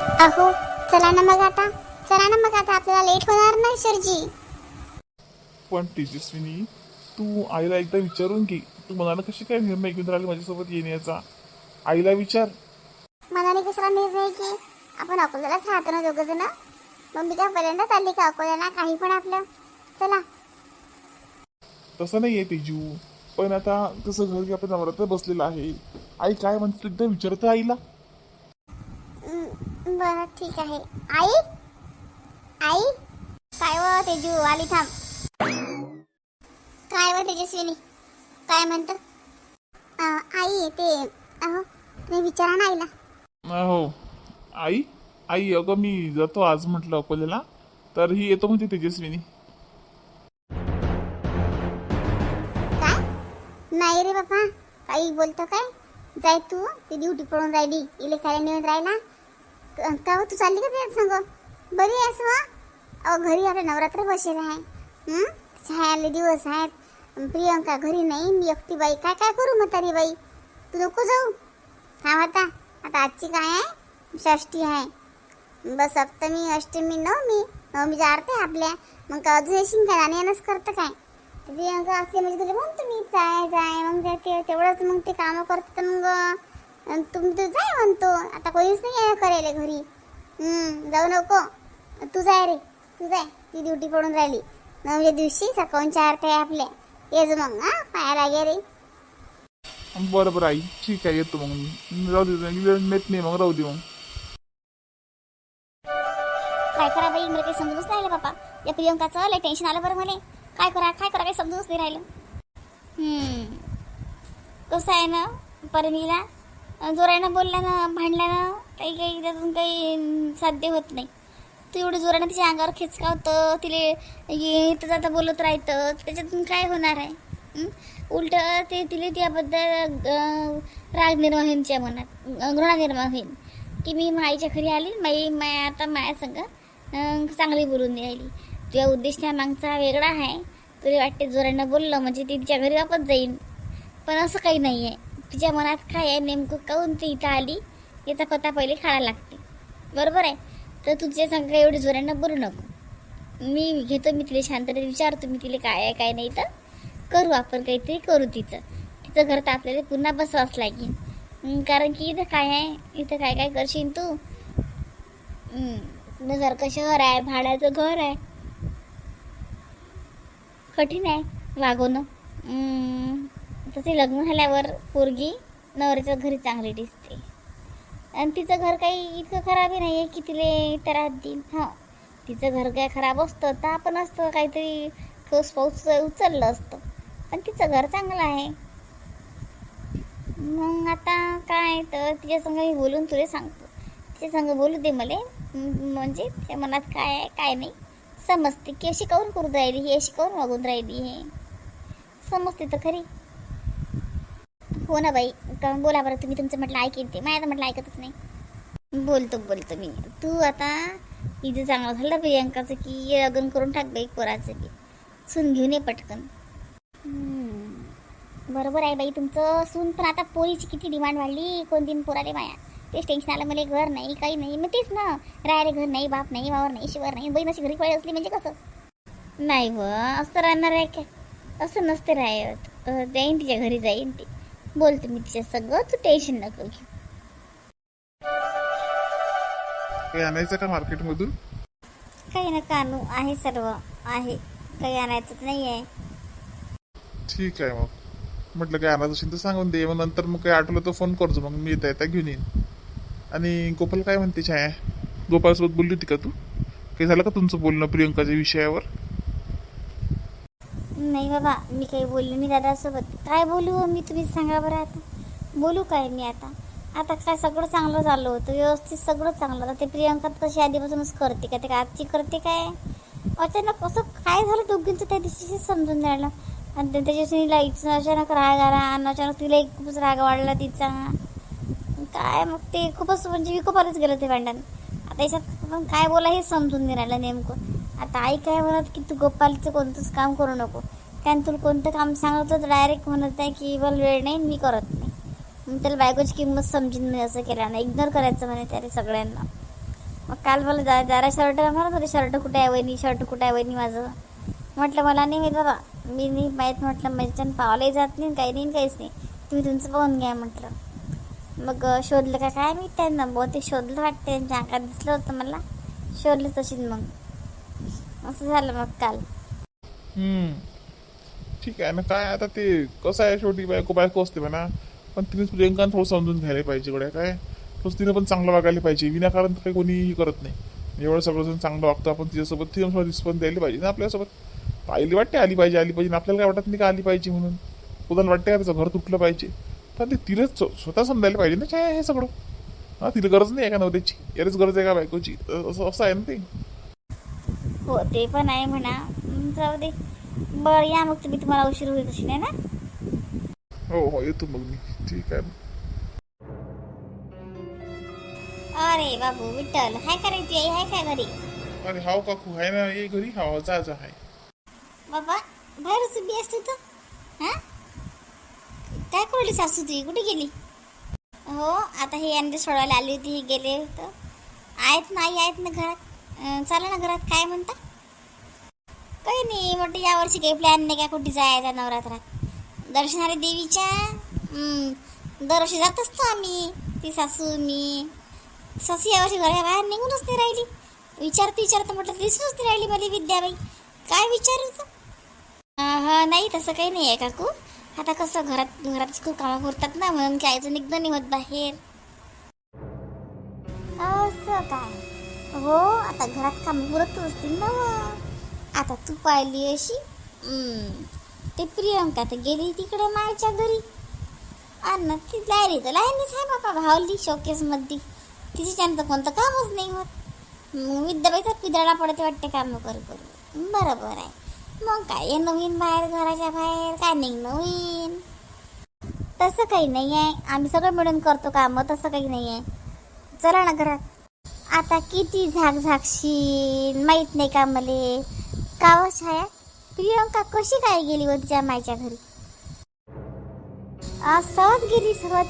अहो चला ना मग आता. चला ना मग आता आपल्याला लेट होणार नाही सरजी. पण तेजस्विनी तू आईला एकदा विचारून घे. तू मनाला कशी काय निर्णय घेऊन राहिली माझ्यासोबत येण्याचा? आईला विचार. मनाने कशाला निर्णय की आपण अकोल्यालाच राहतो ना दोघं जण. मग मी काय पहिल्यांदा चालली का अकोल्याला? काही पण आपलं. चला. तसं नाही आहे तेजू. पण आता कसं घर की आपण नवरात्र बसलेलं आहे. आई काय म्हणते तू एकदा विचारतं आईला. बरं ठीक आहे. आई? आई? काय व तेजू आली थांब. काय व तेजस्विनी? काय म्हणतं? आई ते अहो तुम्ही विचारा ना आईला. हो. आई? आई अगं मी जातो आज म्हटलं अकोल्याला. तर ही येतो म्हणते तेजस्विनी. काय? नाही रे बाबा. काही बोलतो काय? जाय तू. ती ड्युटी पडून राहिली. इले काय नेऊन राहिला? का हो, तू चालली का त्याच सांग? बरी आहेस वा? अहो घरी आपल्या नवरात्र बसेल आहे. छायाले दिवस आहेत. प्रियंका घरी नाही मी एकटी बाई. काय काय करू म्हातारी बाई? तू नको जाऊ. हा आता. आता आजची काय आहे? षष्टी आहे. बस सप्तमी अष्टमी नवमी. नवमीच्या आरती आहे आपल्या. मग का अजून येशील काय नाण्यानंच करतं काय? प्रियंका असते म्हणजे तुला म्हणतो मी जाय जाय मग ते- तेवढंच मग ते कामं करते तर मग अं, तुम्ही तर जाय म्हणतो. आता कोणीच नाही आहे करायला घरी. जाऊ नको. तू जाय रे. तू जाय. ती ड्युटी पडून राहिली. नवच्या दिवशी सकाळून चार काय आपल्या. येच मग हा. पायाला गे रे. बरं बरं आई. ठीक आहे येतो मग मी. राहू दे नेत नाही मग राहू दे मग. काय करा बाई? मला काही समजूनच नाही राहिलं बापा. या प्रियंकाचं लय टेन्शन आलं बरं मला. काय करा काय करा काही समजूनच नाही राहिलं. हम्म. कसं आहे ना परमीला जोरानं बोलल्यानं भांडल्यानं काही काही त्यातून काही साध्य होत नाही. तू एवढं जोरानं तिच्या अंगावर खेचकावतं तिले येत जाता बोलत राहतं त्याच्यातून काय होणार आहे? उलट ते तिले त्याबद्दल राग निर्माण होईल तिच्या मनात घृणा निर्माण होईल की मी माईच्या घरी आली माई माया आता माया संग चांगली बोलून राहिली. तुझ्या उद्देश त्या मागचा वेगळा आहे. तुला वाटते जोरानं बोललं म्हणजे ती तिच्या घरी वापस जाईल पण असं काही नाही आहे तिच्या मनात काय आहे नेमकं काहून ती इथं आली याचा पत्ता पहिले खायला लागते. बरोबर आहे? तर तुझ्या संग एवढी जोरानं बोलू नको. मी घेतो मी तिला शांततेने विचारतो मी तिला काय आहे काय नाही तर करू आपण काहीतरी करू तिचं. तिचं घर तर आपल्याला पुन्हा बसवाच लागेल. कारण की इथं काय आहे इथं काय काय करशील तू? सारखं शहर आहे भाड्याचं घर आहे. कठीण आहे वागवणं. तसे लग्न झाल्यावर पोरगी नवऱ्याच्या घरी चांगली दिसते. आणि तिचं घर काही इतकं खराबही नाही आहे की तिले त्रास देईल हां तिचं घर काय खराब असतं तर आपण असतं काहीतरी ठोस पाऊस उचललं असतं. पण तिचं घर चांगलं आहे. मग आता काय तर तिच्या संग मी बोलून तुला सांगतो. तिच्या संग बोलू दे मला. म्हणजे त्या मनात काय आहे काय नाही. समजते की अशी काऊन करून राहिली ही अशी काऊन वागून राहिली हे. समजते तर खरी. हो ना बाई. का बोला बरं तुम्ही तुमचं म्हटलं ऐकेल ते. माझ्या म्हटलं ऐकतच नाही. बोलतो बोलतो मी. तू आता इथे चांगलं झालं प्रियंकाचं की लग्न करून टाक बाई पोराचं की सून घेऊन ये पटकन. बरोबर आहे बाई तुमचं. सून पण आता पोरीची किती डिमांड वाढली. कोण दिन पोराले माया तेच टेन्शन आलं मला. घर नाही काही नाही. मग तेच ना. राहायला घर नाही बाप नाही वावर नाही शिवर नाही. बहीण अशी घरी पळी असली म्हणजे कसं? नाही व. असं राहणार आहे काय असं नसते राहत. जाईन तिच्या घरी जाईन ती. बोलते मी तिच्या सगळं तू टेन्शन नको काही आणायचं का मार्केटमधून? काही नका आणू आहे सर्व आहे. काही आणायचं नाही आहे ठीक आहे मग. म्हटलं काय आणायचं असेल तर सांगून दे मग नंतर मग काही आठवलं तर फोन करतो मग मी येता येता घेऊन येईन. आणि गोपाल काय म्हणते छाया? गोपालसोबत बोलली होती का तू? काही झालं का तुमचं बोलणं प्रियंकाच्या विषयावर? बाबा मी काही बोलली नाही दादासोबत. काय बोलू हो मी तुम्ही सांगा बरं आता. बोलू काय मी आता? आता काय सगळं चांगलं झालं होतं. व्यवस्थित सगळं चांगलं आता ते प्रियंका तशी आधीपासूनच करते का? ते का आजची करते काय? अचानक असं काय झालं दोघींचं त्या दिवशी समजून राहिलं आणि त्याच्याशी त्याच्या अचानक राग आला आणि अचानक तिला एक खूपच राग वाढला तिचा. काय मग ते खूपच म्हणजे विकोपालाच गेलं ते भांडण. आता याच्यात पण काय बोला हे समजून नाही राहिलं नेमकं. आता आई काय म्हणत की तू गोपालचं कोणतंच काम करू नको. कारण तुला कोणतं काम सांगतो तर डायरेक्ट म्हणत आहे की बल वेळ नाही मी करत नाही. मग त्याला बायकोची किंमत समजून नाही असं केलं ना इग्नोर करायचं म्हणे त्याने सगळ्यांना. मग काल मला जा जरा शर्ट. म्हणत होते शर्ट कुठे आहे वहिनी? शर्ट कुठे आहे वहिनी माझं? म्हटलं मला नाही माहीत बाबा. मी नाही माहीत. म्हटलं माझ्याच्यानं पावलाही जात नाही काही नाही काहीच नाही. तुम्ही तुमचं पाहून घ्या म्हटलं. मग शोधलं का काय मी त्यांना. बहुतेक शोधलं वाटतं त्यांच्या अंगात दिसलं होतं मला. शोधलं तशीच मग. असं झालं मग काल. हम्म. ठीक आहे ना काय आता ते कसं आहे शेवटी बायको बायको असते म्हणा. पण तिने प्रियंका थोडं समजून घ्यायला पाहिजे गड्या काय? थोडं तिने पण चांगलं वागायला पाहिजे. विनाकारण काही कोणीही करत नाही. एवढं सगळं जण चांगलं वागतं आपण तिच्यासोबत तिच्यासोबत रिस्पॉन्स द्यायला पाहिजे ना आपल्यासोबत. आईली वाटते आली पाहिजे आली पाहिजे. आपल्याला काय वाटत नाही का आली पाहिजे म्हणून. कोणाला वाटते का त्याचं घर तुटलं पाहिजे. पण ते तिला स्वतः समजायला पाहिजे ना काय हे सगळं? हा तिला गरज नाही आहे का नवऱ्याची यालाच गरज आहे का बायकोची? असं असं आहे ना ते? हो ते पण आहे म्हणा. जाऊ दे. बरं या मग तुम्ही तुम्हाला उशीर होईल तशी नाही ना? हो हो येतो मग मी. ठीक आहे. अरे बाबू विठ्ठल हाय का रे ती आई? हाय काय घरी? अरे हाव काकू आहे ना ये घरी. हाव जा जा आहे बाबा बाहेरच उभी असते तू? हा? काय करली सासू तुझी? कुठे गेली? हो आता हे यांनी सोडायला आली होती हे गेले तर आहेत ना आई आहेत ना घरात? अं, चला ना घरात काय म्हणता? काही नाही म्हटलं यावर्षी काही प्लॅन नाही का कुठे जायचा नवरात्रात? दर्शनारे देवीच्या? दरवर्षी जात असतो आम्ही. ती सासू मी. सासू यावर्षी घरा बाहेर निघूनच नाही राहिली. विचारते विचारतं म्हटलं दिसूनच नाही राहिली मला विद्याबाई. काय विचारू तू हा नाही तसं काही नाही आहे काकू. आता कसं घरात घरात खूप कामं करतात ना म्हणून की आईचं निघणं नाही होत बाहेर. असं काय? हो आता घरात काम पुरत असतील ना आता तू पाहिली अशी? ते प्रियंका तर गेली तिकडे मायच्या घरी. अन्न ती लायरी तर लायनीच आहे बाबा भावली शोकेस तिच्यानंतर तर कोणतं कामच नाही होत. मग विद्याबाईचा पिदळा पडते वाटते काम करू करू. बरोबर आहे. मग काय नवीन बाहेर घराच्या बाहेर काय नाही नवीन. तसं काही नाही आहे. आम्ही सगळं मिळून करतो काम तसं काही नाही आहे. चला ना घरात. आता किती झाक झाकशील माहीत नाही का मले. काव छाया प्रियंका कशी काय गेली व तिच्या मायच्या घरी? आज सहज गेली सहज.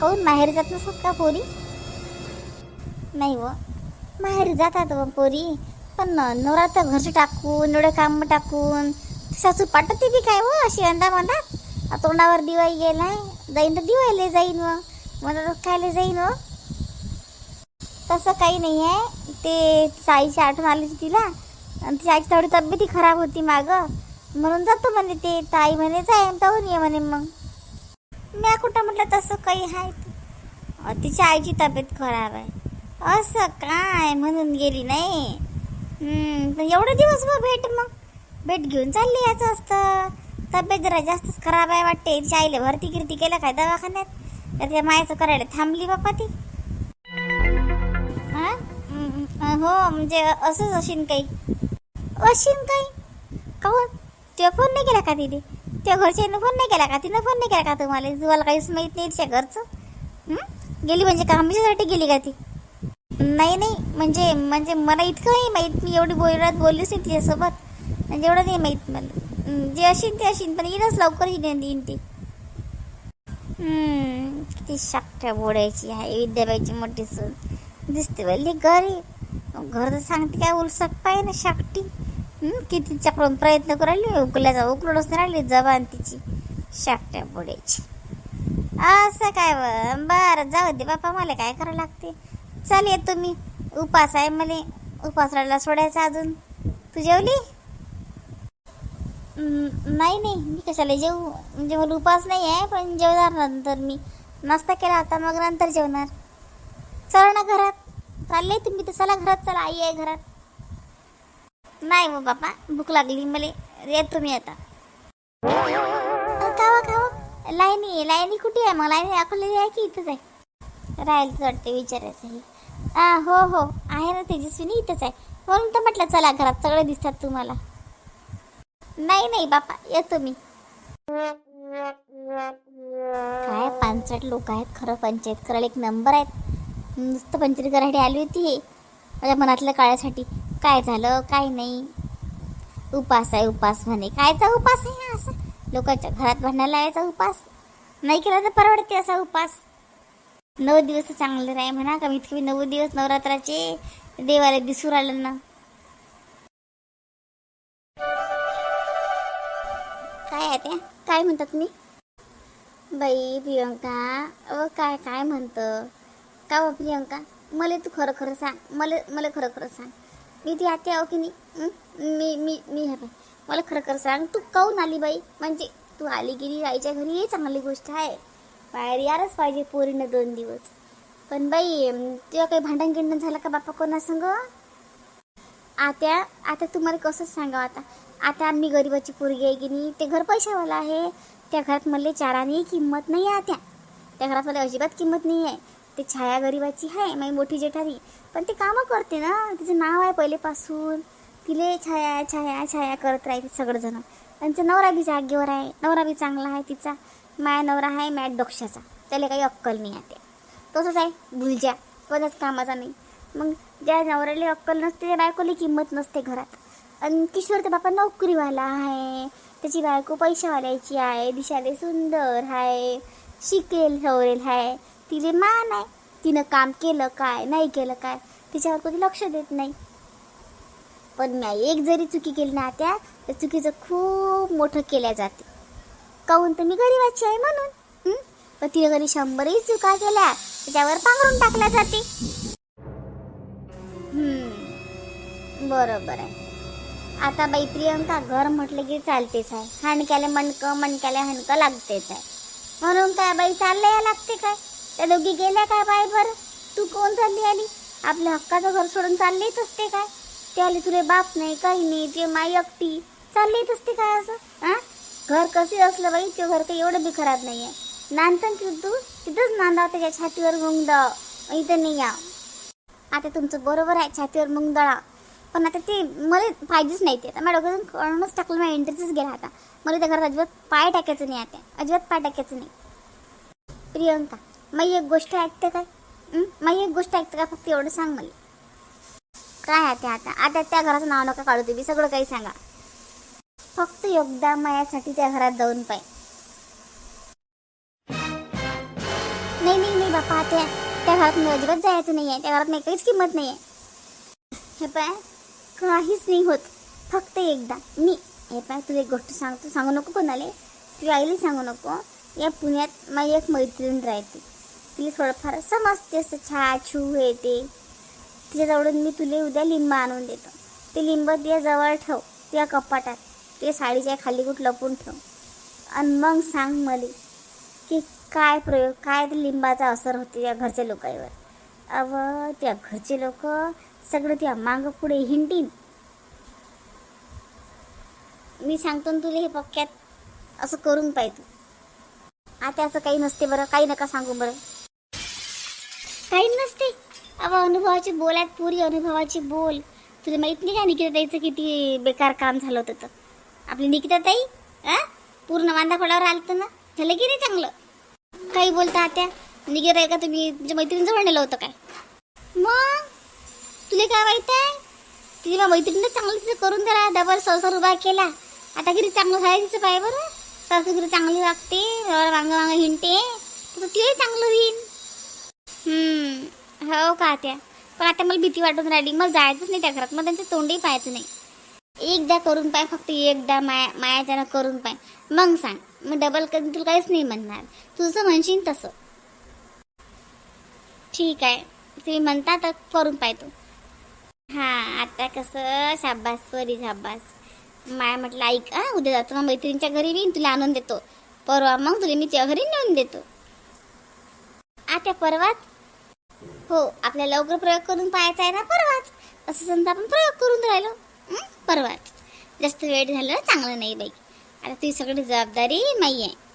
काऊन माहेर जात नसत का पोरी? नाही व. माहेर जातात व पोरी. पण नवरा तर घरचे टाकून एवढे काम टाकून सासू पाठवते बी काय व अशी अंदा म्हणतात तोंडावर दिवाळी गेलाय जाईन तर दिवाळीला जाईन व. मला खायला जाईन व. तसं काही नाही आहे ते साईची आठवण आली तिला. तिच्या आईची थोडी तब्येती खराब होती मागं. म्हणून जातो म्हणे ते. तर आई म्हणे जाय जाऊन ये म्हणे मग. मी कुठं म्हटलं तसं काही आहे तिच्या आईची तब्येत खराब आहे. असं काय म्हणून गेली नाही. पण एवढे दिवस मग भेट मग. भेट घेऊन चालली याचं असतं. तब्येत जरा जास्तच खराब आहे वाटते. तिच्या आईला भरती गिरती केलं काय दवाखान्यात? तर त्या मायाचं करायला थांबली बाप्पा ती. हो म्हणजे असंच असेन काही. अशीन काही काहून हो? तो फोन नाही केला का तिने त्या घरच्यानं फोन नाही केला का? तिनं फोन नाही केला का तुम्हाला? तुम्हाला काहीच माहीत नाही तिच्या घरचं? गेली म्हणजे कामाच्यासाठी गेली का ती? नाही नाही. म्हणजे म्हणजे मला इतकं नाही माहीत. मी एवढी बोलत बोललीच नाही तिच्यासोबत. म्हणजे एवढं नाही माहीत मला. जे अशीन ते अशीन पण येईनच लवकर येईन येईन ती. किती शाकट्या बोडायची आहे विद्याबाईची मोठी सून. दिसते वल्ली घरी घर तर सांगते काय उलसक पाहिजे ना शाकटी. किती तिच्याकडून प्रयत्न करू राहिली उकल्याचा उकलूनच नाही राहिली जबान तिची. शाकट्या बोडायची. असं काय बरं जाऊ दे बापा मला काय करावं लागते? चल येतो मी उपास आहे मला राहायला सोडायचं अजून. तू जेवली? नाही नाही. मी कशाला जेवू म्हणजे मला उपास नाही आहे पण जेवणार नंतर मी. नाश्ता केला आता मग नंतर जेवणार. चला ना घरात. चालले तुम्ही तर चला घरात चला. आई आहे घरात. नाही मग बापा भूक लागली मला येतो मी आता. अ, खावा. खावा लाईनी लाईनी कुठे आहे? मग लाईनी अकोलेली आहे की इथंच आहे? राहील वाटते विचारायचं हे हो हो. आहे ना तेजस्विनी इथंच आहे. म्हणून तर म्हटलं चला घरात सगळे दिसतात तुम्हाला. नाही नाही बापा येतो मी. काय पानसट लोक आहेत खरं पंचायत करायला एक नंबर आहेत. नुसतं पंचायत करायला आली होती हे माझ्या मनातल्या काळासाठी काय झालं? काय नाही. उपास आहे उपास म्हणे. कायचा उपास आहे हा असा? लोकांच्या घरात भांडायला यायचा उपास? नाही केला तर परवडते असा उपास. नऊ दिवस चांगले राही म्हणा कमीत कमी नऊ दिवस नवरात्राचे देवाला दिसू राहिलं ना. काय आहे त्या काय म्हणतात मी बाई प्रियंका. अ काय काय म्हणतं? का बा प्रियंका? मला तू खरं खरं सांग. मला मला खरं खरं सांग. मी ती आते आहो की नाही? मी मी मी हे बाई मला खरं खरं सांग तू काऊन आली बाई? म्हणजे तू आली गेली आईच्या घरी चांगली गोष्ट आहे. बाहेर यारच पाहिजे पोरीनं दोन दिवस. पण बाई अं, तेव्हा काही भांडण गिंडण झालं का बाप्पा कोणा संग? आता आता तुम्हाला कसंच सांगावं आता? आता आम्ही गरिबाची पोरगी आहे की नाही ते घर पैशावाला आहे. त्या घरात मला चाराने किंमत नाही आहे आत्या. त्या घरात मला अजिबात किंमत नाही आहे. ते छाया गरिबाची आहे माझी मोठी जेठारी पण ते कामं करते ना. तिचं नाव आहे पहिलेपासून. तिले छाया छाया छाया करत राहते सगळंजण. त्यांचं नवरा बी जागेवर आहे. नवरा बी चांगला आहे तिचा. माया नवरा आहे मॅट डोक्षाचा त्याला काही अक्कल नाही आहे. ते तसंच आहे भुलज्या कोणाच कामाचा नाही. मग ज्या नवऱ्याला अक्कल नसते त्या बायकोला किंमत नसते घरात. आणि किशोर तर बापा नोकरीवाला आहे. त्याची बायको पैशावाल्याची आहे. दिशाले सुंदर आहे. शिकेल सवरेल आहे. तिले मान आहे. तिनं काम केलं काय नाही केलं काय तिच्यावर कधी लक्ष देत नाही. पण मी एक जरी चुकी केली ना त्या तर चुकीचं खूप मोठं केल्या जाते. काहून तर मी गरीबाची आहे म्हणून पण तिने घरी शंभरही चुका केल्या त्याच्यावर पांघरून टाकल्या जाते. बरोबर आहे. आता बाई प्रियंका घर म्हटलं की चालतेच आहे. हाणक्याला मणकं मणक्याला हणकं लागतेच आहे. म्हणून काय बाई चाललं या लागते काय? त्या दोघी गेल्या काय बाई बरं तू कोण चालली आली? आपल्या हक्काचं घर सोडून चाललीच असते काय? ते आली तुले बाप नाही काही नाही ते माई एकटी. चाललीच असते काय असं? हां घर कसे असलं बाई ते घर काही एवढं बी खराब नाही आहे नांदतं की तू? तिथंच नांदाव त्याच्या छातीवर मुंगदळ. इथं नाही या. आता तुमचं बरोबर आहे छातीवर मुंगदळा. पण आता ते मला पाहिजेच नाही ते. आता माझ्या डोक्यातून कळूनच टाकलं माझ्या इंटरेस्टच गेला आता. मला त्या घरात अजिबात पाय टाकायचं नाही आता. अजिबात पाय टाकायचं नाही. प्रियंका. मग एक गोष्ट ऐकते काय? मग एक गोष्ट ऐकते का फक्त एवढं सांग मला. काय आहे ते आता? आता त्या घराचं नाव नका काढू तुम्ही सगळं काही सांगा. फक्त एकदा मायासाठी त्या घरात जाऊन पाय. नाही नाही नाही बापा त्या त्या घरात मी अजिबात जायचं नाही आहे त्या घरात नाही काहीच किंमत नाही आहे हे पाय काहीच नाही होत. फक्त एकदा. मी हे पाय तुला एक गोष्ट सांगतो. सांगू नको कोणाला. तुझ्या आईला सांगू नको. या पुण्यात माझी एक मैत्रीण राहते. तिला थोडंफार समजते असं छा छू हे ते. तिच्याजवळून मी तुला उद्या लिंब आणून देतो. ते लिंब तुझ्या जवळ ठेव त्या कपाटात. ते साडीच्या खाली कुठं लपून ठेव. आणि मग सांग मला की काय प्रयोग काय ते लिंबाचा असर होते त्या घरच्या लोकांवर? अव त्या घरचे लोक सगळं त्या मागं पुढे हिंडीन. मी सांगतो ना तुला हे पक्क्यात. असं करून पाहिजे आता असं काही नसते बरं काही नका सांगू बरं. काही नसते. अबा अनुभवाची बोल आहेत पुरी अनुभवाची बोल. तुला माहीत नाही का निकिता ताईचं किती बेकार काम झालं होतं तर? आपली निकिता ताई आ पूर्ण वांदा फळावर आलं ना? झालं की नाही चांगलं? काही बोलता आत्या. निकिता आहे का तुम्ही तुमच्या मैत्रिणीजवळ नेलं होतं काय? मग? तुला काय माहीत आहे? तिने मग मैत्रिणीनं चांगलं तिचं करून दिला डबल संसार उभा केला. आता किती चांगलं झालं तिचं पाय बरं? सासूगिरी चांगली वागते वांग वांग हिंडते. तसं तिही चांगलं होईल. हो का त्या? पण आता मला भीती वाटून राहिली. मला जायचंच नाही त्या घरात. मग त्यांचं तोंडही पाहायचं नाही. एकदा करून पाय फक्त एकदा माया मायाच्यानं करून पाय. मग सांग. मग डबल करून तुला काहीच नाही म्हणणार. तू जसं म्हणशील तसं. ठीक आहे. तुम्ही म्हणता तर करून पाय तू हा आता कसं? शाबास सॉरी शाबास. माया म्हटलं ऐक हा उद्या जातो. मग मैत्रिणीच्या घरी येईन. तुला आणून देतो. परवा मग तुला मी त्या घरी नेऊन देतो. आता परवाच हो आपल्याला लवकर प्रयोग करून पाहायचा आहे ना परवाच. असं समजा आपण प्रयोग करून राहिलो. परवाच. जास्त वेळ झालं चांगलं नाही बाई. आता तुझी सगळी जबाबदारी माई आहे.